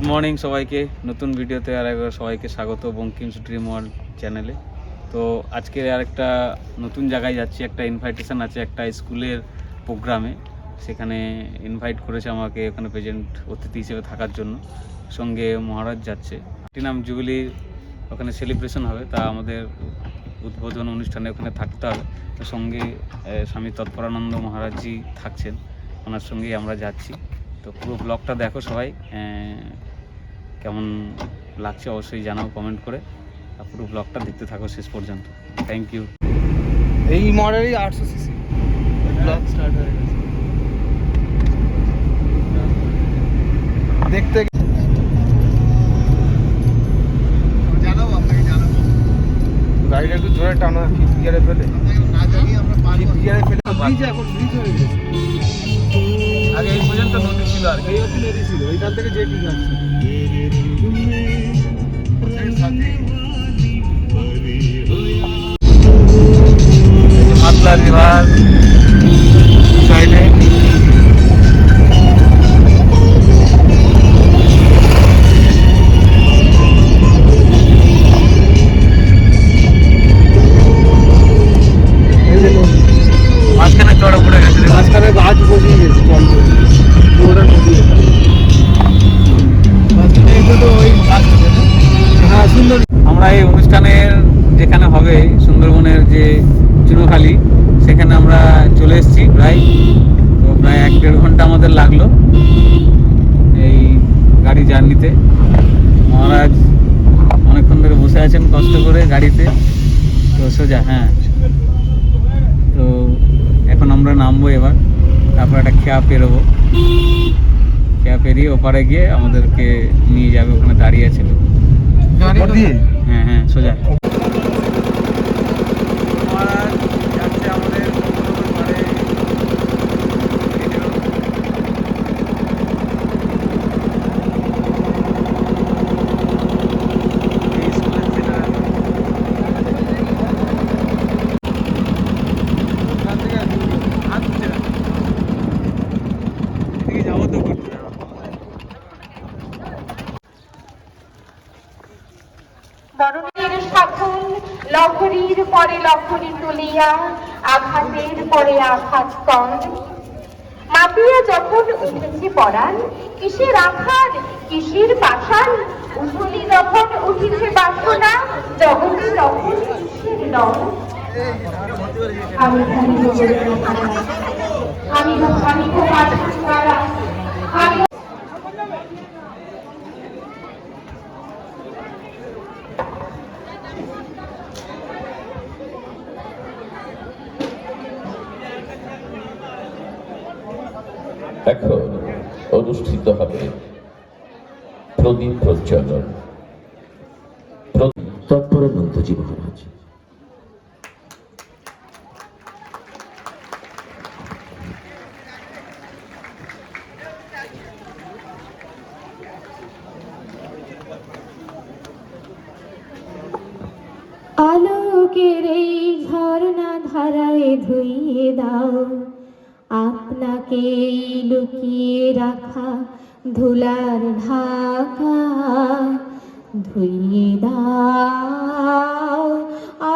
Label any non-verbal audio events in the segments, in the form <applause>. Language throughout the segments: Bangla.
গুড মর্নিং সবাইকে। নতুন ভিডিওতে আর একবার সবাইকে স্বাগত বঙ্কিমস ড্রিম ওয়ার্ল্ড চ্যানেলে তো আজকে আর একটা নতুন জায়গায় যাচ্ছি, একটা ইনভাইটেশন আছে একটা স্কুলের প্রোগ্রামে সেখানে ইনভাইট করেছে আমাকে ওখানে প্রেজেন্ট অতিথি হিসেবে থাকার জন্য। সঙ্গে মহারাজ যাচ্ছে। নাম জুবিলি ওখানে সেলিব্রেশন হবে, তা আমাদের উদ্বোধন অনুষ্ঠানে ওখানে থাকতে হবে। সঙ্গে স্বামী তৎপরানন্দ মহারাজজি থাকছেন। ওনার সঙ্গেই আমরা যাচ্ছি। তো পুরো ব্লগটা দেখো সবাই। কেমন লাগছে অবশ্যই জানাও কমেন্ট করে। আর পুরো ব্লগটা দেখতে থাকো শেষ পর্যন্ত। থ্যাংক ইউ এই মডেলই আটশো সিসি ব্লক স্টার্ট হয়ে গেছে। দেখতে জানাব আপনাকে গাড়িটা একটু জোরে টানো ফিফথ গিয়ারে ফেলে। না জানি আমরা ফিফথ গিয়ারে ফেলে ব্রিজ এখন ব্রিজ হয়ে গেছে। আগে এই পর্যন্ত নদী ছিল আর কি। নদী ছিল এইখান থেকে যে ঠিক আছে মাতলা রিভার সোজা হ্যাঁ। তো এখন আমরা নামবো এবার। তারপর একটা খেয়া পেরোবো। খেয়া পেরিয়ে ওপারে গিয়ে আমাদেরকে নিয়ে যাবে ওখানে দাঁড়িয়ে আছে হ্যাঁ হ্যাঁ সোজা যাচ্ছে আমাদের বরণের সাধন লহরীর পরে লহরী তুলিয়া, আঘাতের পরে আঘাত কর। মাপিয়া যখন উঠেছে পরাণ, কিসের আঘাত, কিসের পাষাণ? উঠলি যখন উঠিছে বাসনা জগতে তখন কিসের নয় আমি আমি আমি এখন অনুষ্ঠিত হবে প্রদীপ প্রজ্বলন প্রদীপ তৎপরানন্দজি মহারাজ রাখা, ধুলার ঢাকা ধুইয়ে দাও।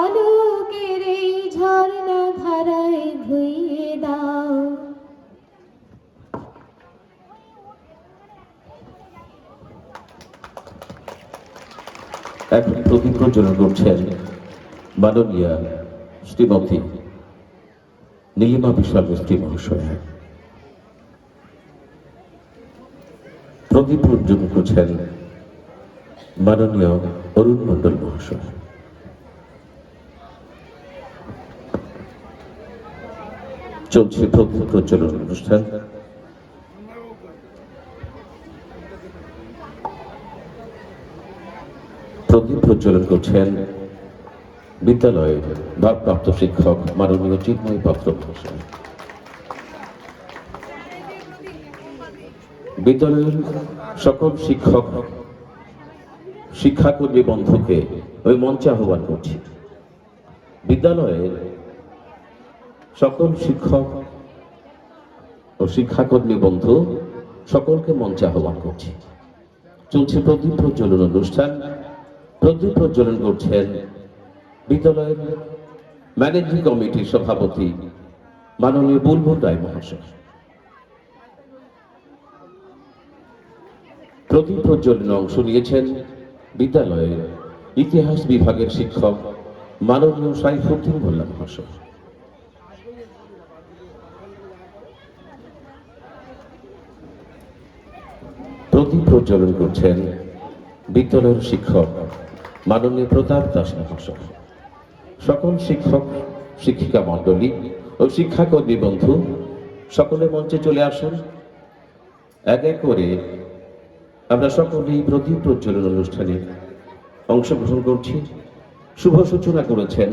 আলোকের এই ঝর্ণা ধারায় ধুইয়ে দাও। এখন প্রদীপ প্রজ্বলন করছেন মাননীয়া শ্রীমতী নীলিমা বিশ্বাস মিস্ত্রি মহাশয়া। প্রদীপ প্রজ্বলন করছেন মাননীয় অরুণ মণ্ডল মহাশয়। চলছে প্রজ্বলন অনুষ্ঠান। প্রদীপ প্রজ্বলন করছেন বিদ্যালয়ের ভারপ্রাপ্ত শিক্ষক মাননীয় চিন্ময় পাত্র মহাশয় বিদ্যালয়ের সকল শিক্ষক, শিক্ষাকর্মী বন্ধুকে ওই মঞ্চে আহ্বান করছি। বিদ্যালয়ের সকল শিক্ষক ও শিক্ষাকর্মী বন্ধু সকলকে মঞ্চে আহ্বান করছি। চলছে প্রদীপ প্রজ্বলন অনুষ্ঠান। প্রদীপ প্রজ্বলন করছেন বিদ্যালয়ের ম্যানেজিং কমিটির সভাপতি মাননীয় বুলবুল রায় মহাশয়। প্রদীপ প্রজ্বলনে অংশ নিয়েছেন বিদ্যালয়ের ইতিহাস বিভাগের শিক্ষক মাননীয় সাইফুদ্দিন মোল্লা মহাশয়। প্রদীপ প্রজ্বলন করছেন বিদ্যালয়ের শিক্ষক মাননীয় প্রতাপ দাস মহাশয়। সকল শিক্ষক, শিক্ষিকা মণ্ডলী ও শিক্ষাকর্মী বন্ধু, সকলে মঞ্চে চলে আসুন। এক এক করে আমরা সকলেই প্রদীপ প্রজ্বলন অনুষ্ঠানে অংশগ্রহণ করছি। শুভ সূচনা করেছেন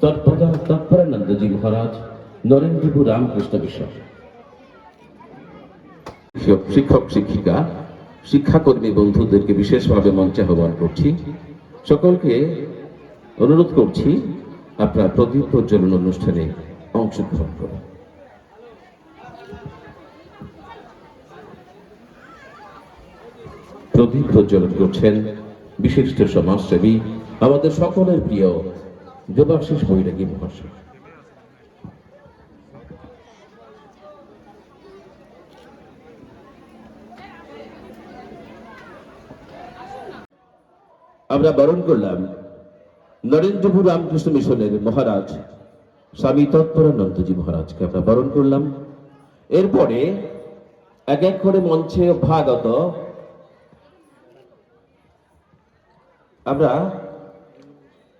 তৎপদা তৎপরানন্দজি মহারাজ নরেন্দ্রবু রামকৃষ্ণ শিক্ষক- শিক্ষক, শিক্ষিকা, শিক্ষাকর্মী বন্ধুদেরকে বিশেষভাবে মঞ্চে আহ্বান করছি। সকলকে অনুরোধ করছি আপনার প্রদীপ প্রজ্বলন অনুষ্ঠানে অংশগ্রহণ করুন। প্রদীপ প্রজ্বলন করছেন বিশিষ্ট সমাজসেবী আমাদের সকলের প্রিয় দেবাশিস বৈরাগী মহাশয়। আমরা বরণ করলাম নরেন্দ্রপুর রামকৃষ্ণ মিশনের মহারাজ স্বামী তৎপরানন্দজি মহারাজকে। আমরা বরণ করলাম। এরপরে এক এক করে মঞ্চে ভাগত আমরা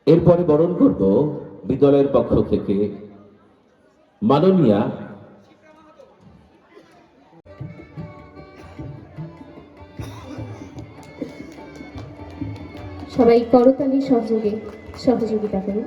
এরপরে বরণ করব বিদ্যালয়ের পক্ষ থেকে। মাননীয়া সবাই করতালি সহযোগে সহযোগিতা করুন।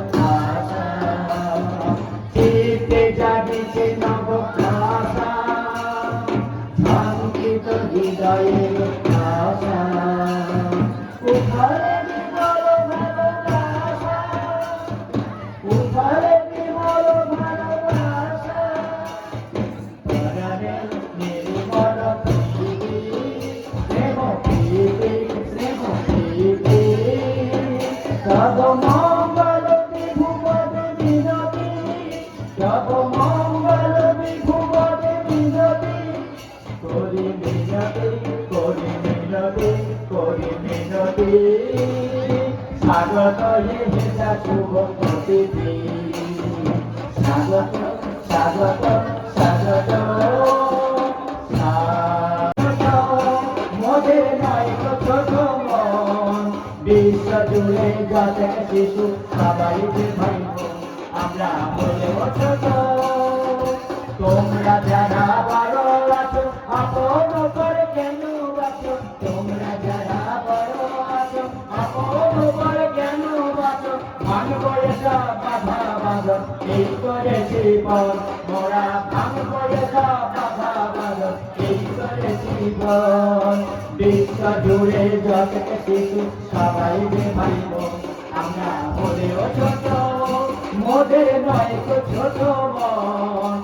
স্বাগত হেতা শুভ যাতে শিশু সবাই তোমরা যারা বড় আছো আপন করে কেন বাঁচো? তোমরা যারা বড় আছো আপন করে কেন বাঁচো? ভাঙব এসব বাধা বাঁধন এই করে জীবন মোরা ভাঙব এসব বাধা বাঁধন এই করে জীবন বিশ্ব জুড়ে যত শিশু সবাই যে ভাই আমরা হলেও ছোট মোদের নয় তো ছোট মন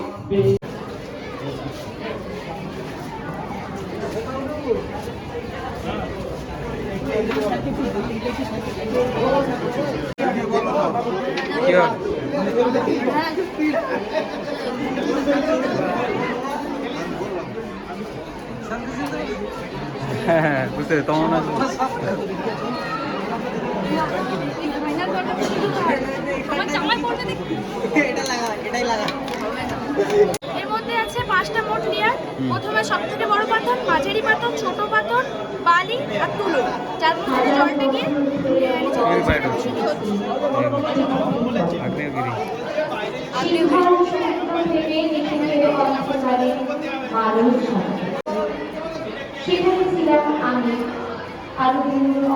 হ্যাঁ হ্যাঁ বুঝতে আছে <laughs> এর মধ্যে আছে পাঁচটা মোট লেয়ার প্রথমে সব থেকে বড় পাথর মাঝারি পাথর ছোট পাথর বালি আর তুলো। যার মধ্যে জলটা গিয়ে সেখানে ছিলাম আমি। আরও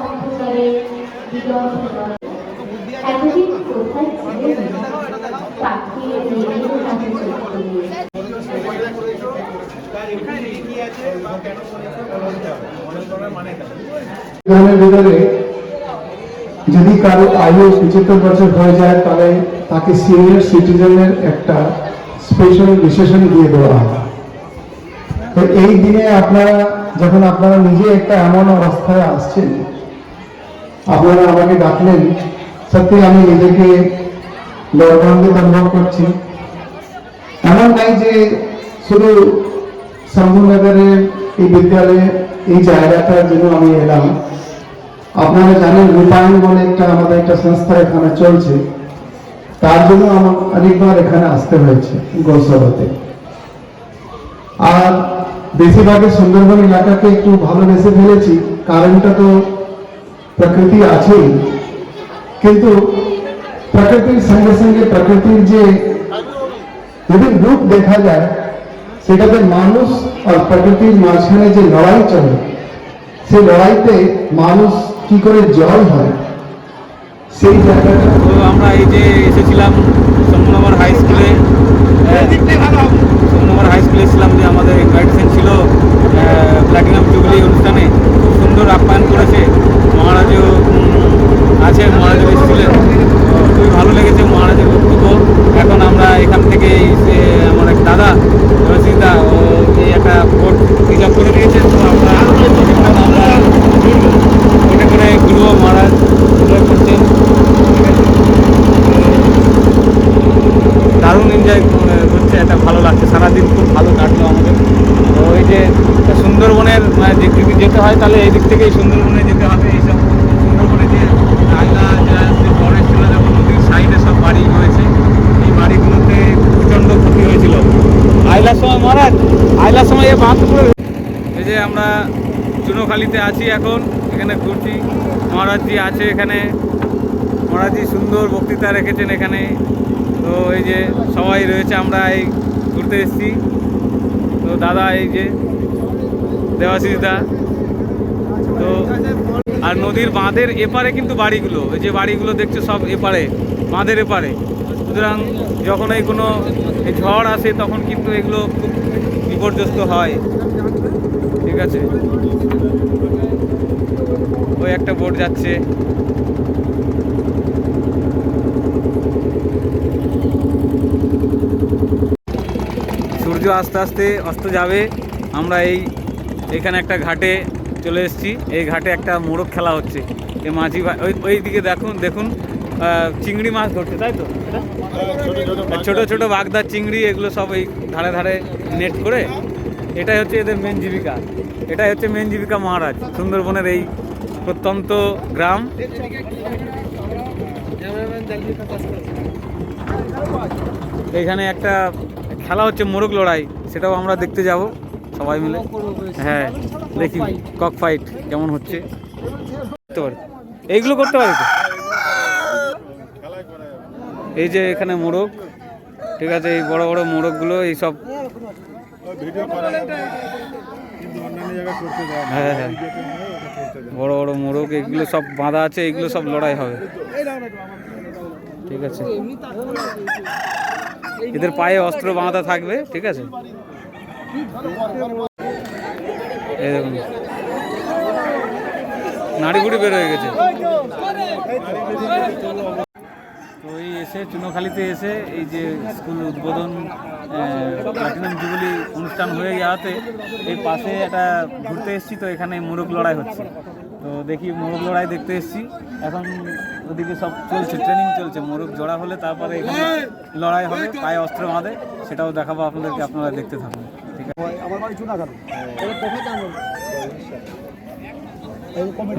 অন্ধকারে বিদগ্ধ গ্রামের ভিতরে যদি কারও আয়ু পঁচাত্তর বছর হয়ে যায়, তাহলে তাকে সিনিয়র সিটিজেনের একটা স্পেশাল বিশেষণ দিয়ে দেওয়া হয়। তো এই দিনে আপনারা, যখন আপনারা নিজে একটা এমন অবস্থায় আসছেন, আপনারা আমাকে ডাকলেন, সত্যি আমি নিজেকে গৌরবান্বিত অনুভব করছি। এমন নাই যে শুধু শম্ভুনগরের এই বিদ্যালয়ে এই জায়গাটার জন্য আমি এলাম। আপনারা জানেন, রূপায়ণ বলে একটা আমাদের একটা সংস্থা এখানে চলছে। তার জন্য আমার অনেকবার এখানে আসতে হয়েছে গৌসভাতে আর বেশিরভাগই সুন্দরবন এলাকাকে একটু ভালোবেসে ফেলেছি, কারণটা তো প্রকৃতি আছেই। কিন্তু প্রকৃতির সঙ্গে সঙ্গে প্রকৃতির যে যদি রূপ দেখা যায় সেটাতে মানুষ আর প্রকৃতির মাঝখানে যে লড়াই চলে সেই লড়াইতে মানুষ কি করে জয় হয়? সেই জায়গাটা। তো আমরা এই যে এসেছিলাম সোমনগর হাই স্কুলে সোমনগর হাই স্কুলে এসেছিলাম যে আমাদের ইনভাইটেশন ছিল প্ল্যাটিনাম জুবলি অনুষ্ঠানে। খুব সুন্দর আপ্যায়ন করেছে মহারাজও। আছে মহারাজও এসেছিলেন তো খুবই ভালো লেগেছে মহারাজের বক্তব্য। এখন আমরা এখান থেকে এই আমার এক দাদা রসিদা ও এই একটা ভোট রিজার্ভ করে দিয়েছে। তো আমরা আমরা মনে করে গুরু মহারাজ। এনজয় করছেন দারুণ এনজয় হচ্ছে এটা ভালো লাগছে। সারাদিন খুব ভালো কাটলো আমাদের। তো ওই যে সুন্দরবনের মানে দিক থেকে যেতে হয়, তাহলে এই দিক থেকেই সুন্দরবনে যেতে হবে এইসব সুন্দরবনে যে আয়লা যে ফরেস্ট ছিল যখন নদীর সাইডে সব বাড়ি রয়েছে এই বাড়িগুলোতে প্রচণ্ড ক্ষতি হয়েছিল আইলার সময় মহারাজ, আইলার সময় এ এই যে আমরা চুনোখালিতে আছি এখন, এখানে ঘুরছি মহারাজজি আছে এখানে। মহারাজজি সুন্দর বক্তৃতা রেখেছেন এখানে। তো এই যে সবাই রয়েছে, আমরা এই ঘুরতে এসেছি। তো দাদা, এই যে দেবাশিস দা। তো আর নদীর বাঁধের এপারে কিন্তু বাড়িগুলো, এই যে বাড়িগুলো দেখছ সব এপারে, বাঁধের এপারে। সুতরাং যখন এই কোনো ঝড় আসে তখন কিন্তু এগুলো খুব বিপর্যস্ত হয়। ঠিক আছে? ওই একটা বোট যাচ্ছে। সূর্য আস্তে আস্তে অস্ত যাবে। আমরা এই এখানে একটা ঘাটে চলে এসেছি। এই ঘাটে একটা মোরগ খেলা হচ্ছে। এই মাঝি ভাই, ওই ওই দিকে দেখুন দেখুন। চিংড়ি মাছ ধরছে, তাই তো? ছোট ছোট বাগদা চিংড়ি, এগুলো সব এই ধারে ধারে নেট করে। এটাই হচ্ছে এদের মেন জীবিকা। এটাই হচ্ছে মেন জীবিকা মহারাজ, সুন্দরবনের এই প্রত্যন্ত গ্রাম। এখানে একটা খেলা হচ্ছে মোরগ লড়াই, সেটাও আমরা দেখতে যাব সবাই মিলে। হ্যাঁ দেখি কক ফাইট কেমন হচ্ছে। এইগুলো করতে পারি তো? এই যে এখানে মোরগ ঠিক আছে, এই বড় বড় মোরগগুলো এই সব। হ্যাঁ হ্যাঁ বড় বড় মোরগ এগুলো সব বাঁধা আছে, এগুলো সব লড়াই হবে। ঠিক আছে। এদের পায়ে অস্ত্র বাঁধা থাকবে, ঠিক আছে? এই দেখুন। নাড়ি বুড়ি বের হয়ে গেছে। এই এসে চুনোখালিতে এসে এই যে স্কুল উদ্বোধন প্লাটিনাম জুবিলি অনুষ্ঠান হয়ে যাওয়াতে এই পাশে একটা ঘুরতে এসেছি তো এখানে মোরগ লড়াই হচ্ছে তো দেখি মোরগ লড়াই দেখতে এসেছি এখন ওদিকে সব চলছে ট্রেনিং চলছে মোরগ জোড়া হলে তারপরে এখানে লড়াই হবে পায়ে অস্ত্র বাঁধে সেটাও দেখাবো আপনাদেরকে আপনারা দেখতে থাকুন ঠিক আছে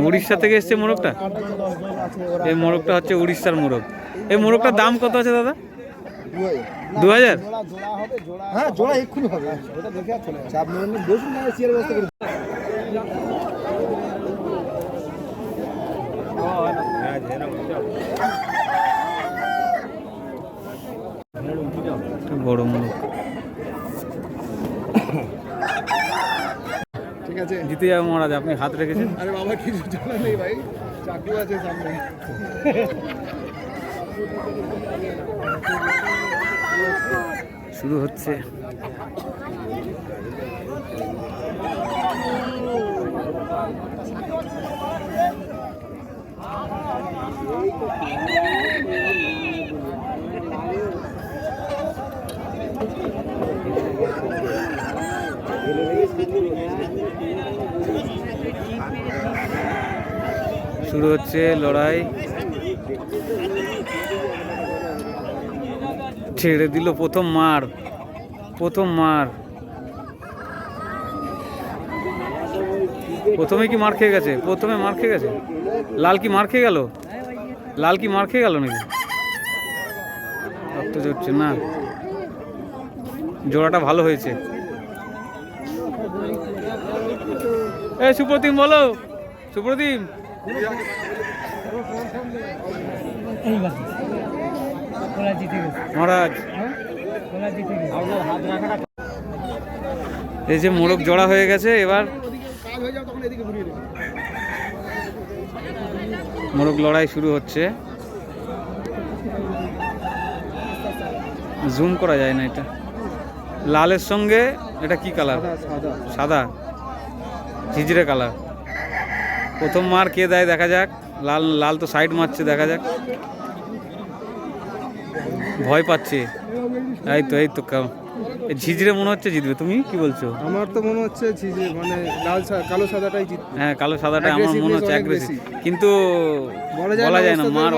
উড়িষ্যা থেকে এসছে মোরগটা এই মোরগটা হচ্ছে উড়িষ্যার মোরগ এই মোরগটার দাম কত আছে দাদা? দু হাজার হ্যাঁ জোড়া এক্ষুনি হবে। ওটা দেখে চলে যাচ্ছে। আপনি বসুন না চেয়ার ব্যবস্থা করে বড় মোরগ। ঠিক আছে। জিতে যাবে মহারাজ আপনি হাত রেখেছেন। আরে বাবা কিছু জানা নেই ভাই। চাকু আছে সামনে। শুরু হচ্ছে। শুরু হচ্ছে লড়াই। ছেড়ে দিল প্রথম মার প্রথম মার। প্রথমে কি মার খেয়ে গেছে? প্রথমে মার খেয়ে গেছে? লাল কি মার খেয়ে গেল? লাল কি মার খেয়ে গেল নাকি? রক্ত জড়ছে না। জোড়াটা ভালো হয়েছে। এ, সুপ্রতিম বলো। সুপ্রতিম। মহারাজ। এই যে মোরগ জড়া হয়ে গেছে এবার মোরগ লড়াই শুরু হচ্ছে। জুম করা যায় না এটা। লালের সঙ্গে এটা কি কালার সাদা ঝিঝড়ে কালার প্রথম মার কে দেয় দেখা যাক। লাল লাল তো সাইড মারছে দেখা যাক। ভয় পাচ্ছে। এই তো এই তো কা- এই ঝিঝড়ে মনে হচ্ছে জিতবে। তুমি কি বলছো? আমার তো মনে হচ্ছে ঝিঝে মানে লাল কালো সাদাটাই জিত হ্যাঁ কালো সাদাটাই আমার মনে হচ্ছে অ্যাগ্রেসিভ। কিন্তু বলা যায় না, মার।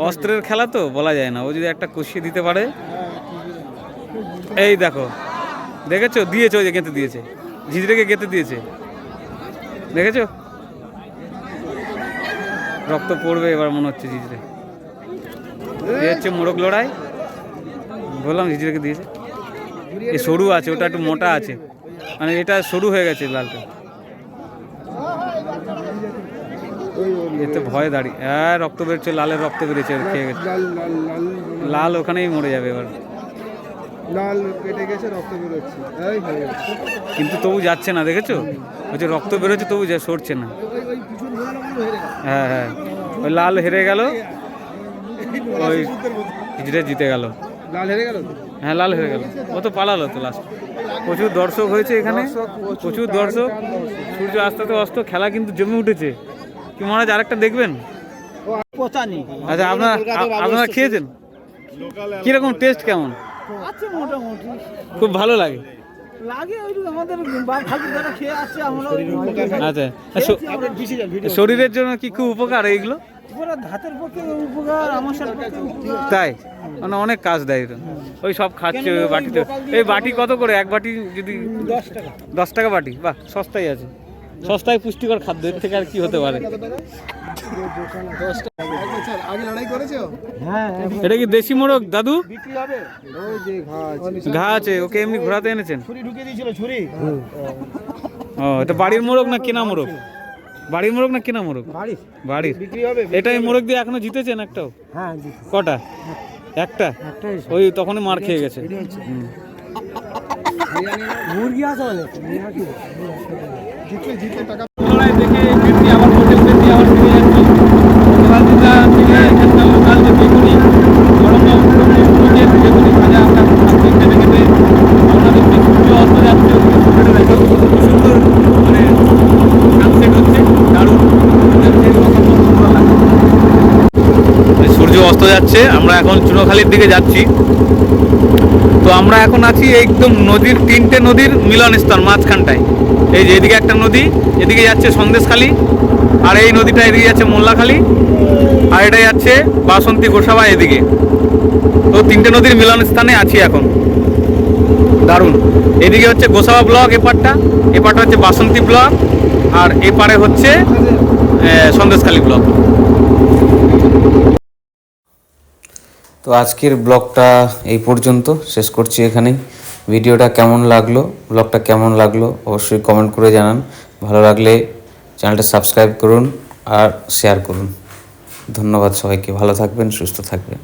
অস্ত্রের খেলা তো বলা যায় না। ও যদি একটা কষিয়ে দিতে পারে এই দেখো দেখেছ? দিয়েছে ওই যে গেঁথে দিয়েছে। ঝিঝড়েকে গেঁথে দিয়েছে। দেখেছ? রক্ত পড়বে এবার মনে হচ্ছে ঝিঝড়ে এই হচ্ছে মোরগ লড়াই। বললাম ঝিঝড়েকে দিয়েছে। এই সরু আছে ওটা একটু মোটা আছে। মানে এটা সরু হয়ে গেছে লালটা। এতে ভয় দাঁড়িয়ে। হ্যাঁ রক্ত বেরোচ্ছে লালের রক্ত বেরিয়েছে খেয়ে গেছে। লাল ওখানেই মরে যাবে এবার। লাল কেটে গেছে রক্ত বেরোচ্ছে। কিন্তু তবু যাচ্ছে না দেখেছ? ওই যে রক্ত বেরোচ্ছে তবু যা সরছে না। হ্যাঁ হ্যাঁ। ওই লাল হেরে গেল ওই জিতে গেল। লাল হেরে গেল? হ্যাঁ লাল হেরে গেল। ও তো পালালো তো লাস্ট প্রচুর দর্শক হয়েছে এখানে। প্রচুর দর্শক। সূর্য আস্তে আস্তে অস্ত খেলা কিন্তু জমে উঠেছে। কি মহারাজ আরেকটা দেখবেন? আচ্ছা আপনারা আপনারা খেয়েছেন? কীরকম টেস্ট কেমন? খুব ভালো লাগে। লাগে ওই আমাদের বাপ ঠাকুর যারা খেয়ে আসছে আমরা। আচ্ছা শরীরের জন্য কি খুব উপকার এইগুলো? তাই? মানে অনেক কাজ দেয় ওই সব খাচ্ছে ওই বাটিতে। এই বাটি কত করে? এক বাটি যদি দশ টাকা। দশ টাকা বাটি? বাহ সস্তাই আছে। সস্তায় পুষ্টিকর খাদ্য এর থেকে আর কি হতে পারে? এটা কি দেশি মোরগ দাদু? ঘা আছে ওকে এমনি ঘোরাতে এনেছেন? ও এটা বাড়ির মোরগ না কেনা মোরগ বাড়ির মোরগ না কেনা মোরগ? বাড়ির। বাড়ির। বিক্রি হবে এটা এই মোরগ দিয়ে এখনও জিতেছেন একটাও? হ্যাঁ কটা? একটা? ওই তখনই মার খেয়ে গেছে। মুরগি আছে অনেক জিতলে জিতলে টাকা লড়াই দেখে ফিরতি আবার হোটেল ফিরতি আবার ফিরে যাচ্ছি সকাল দিকটা ফিরে এখানকার লোকাল যে বেগুনি গরম গরম নিজের বেগুনি ভাজা আমরা খাচ্ছি খেতে খেতে আপনাদের যে সূর্য অস্ত যাচ্ছে ওদিকে সূর্যটা দেখো কত সুন্দর মানে সানসেট হচ্ছে দারুণ সূর্য অস্ত যাচ্ছে, আমরা এখন চুনোখালির দিকে যাচ্ছি। তো আমরা এখন আছি একদম নদীর তিনটে নদীর মিলনস্থল মাঝখানটায়। এই যে এদিকে একটা নদী, এদিকে যাচ্ছে সন্দেশখালি, আর এই নদীটা এদিকে যাচ্ছে মোল্লাখালি, আর এটা যাচ্ছে বাসন্তী গোসাবা এদিকে। তো তিনটে নদীর মিলনস্থানে আছি এখন। দারুণ। এদিকে হচ্ছে গোসাবা ব্লক এপারটা এপারটা হচ্ছে বাসন্তী ব্লক, আর এপারে হচ্ছে সন্দেশখালী ব্লক। তো আজকের ব্লগটা এই পর্যন্ত। শেষ করছি এখানেই। ভিডিওটা কেমন লাগল, ব্লগটা কেমন লাগল, অবশ্যই কমেন্ট করে জানান। ভালো লাগলে চ্যানেলটা সাবস্ক্রাইব করুন আর শেয়ার করুন। ধন্যবাদ সবাইকে। ভালো থাকবেন, সুস্থ থাকবেন।